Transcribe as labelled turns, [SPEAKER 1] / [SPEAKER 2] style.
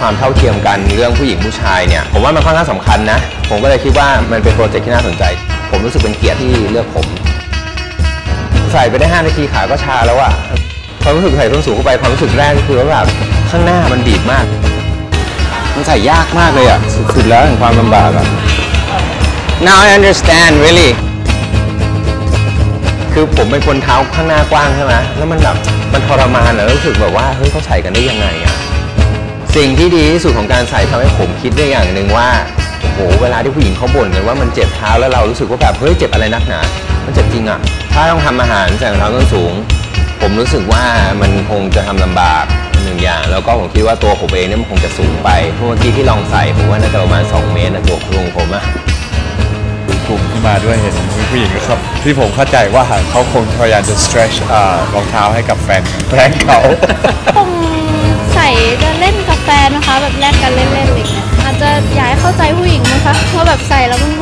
[SPEAKER 1] ความเท่าเทียมกันเรื่องผู้หญิงผู้ชายเนี่ยผมว่ามันค่อนข้างสำคัญนะ ผมก็เลยคิดว่ามันเป็นโปรเจกต์ที่น่าสนใจ ผมรู้สึกเป็นเกียรติที่เลือกผม ใส่ไปได้ 5 นาทีขาก็ชาแล้วอะความรู้สึกใส่ส้นสูงเข้าไปความรู้สึกแรกก็คือว่าแบบข้างหน้ามันบีบมาก มันใส่ยากมากเลยอะสุดๆแล้วถึงความลำบากอะ Now I understand really คือผมเป็นคนเท้าข้างหน้ากว้างใช่ไหมแล้วมันแบบมันทรมานอะรู้สึกแบบว่าเฮ้ยเขาใส่กันได้ยังไงอะ สิ่งที่ดีที่สุดของการใส่ทำให้ผมคิดได้อย่างหนึ่งว่าโอ้โหเวลาที่ผู้หญิงเขาบ่นกันว่ามันเจ็บเท้าแล้วเรารู้สึกว่าแบบเฮ้ยเจ็บอะไรนักหนา มันเจ็บจริงอะถ้าต้องทำอาหารใส่รองเท้าส้นสูง ผมรู้สึกว่ามันคงจะทำลำบากหนึ่งอย่าง แล้วก็ผมคิดว่าตัวผมเองเนี่ยมันคงจะสูงไปเพราะเมื่อกี้ที่ลองใส่ผมว่าน่าจะประมาณ 2 เมตรนะตัวลุงผมอะ
[SPEAKER 2] กลุ่มที่มาด้วยเห็นมีผู้หญิงนะครับ ที่ผมเข้าใจว่าเขาคงพยายามจะ stretch อ่ารองเท้าให้กับแฟนแฟนเขา
[SPEAKER 3] คงใส่เดินเล่นกับ แลกกันเล่นๆอะไรอย่างเงี้ยอาจจะอยากให้เข้าใจผู้หญิงนะคะว่าแบบใส่แล้วมัน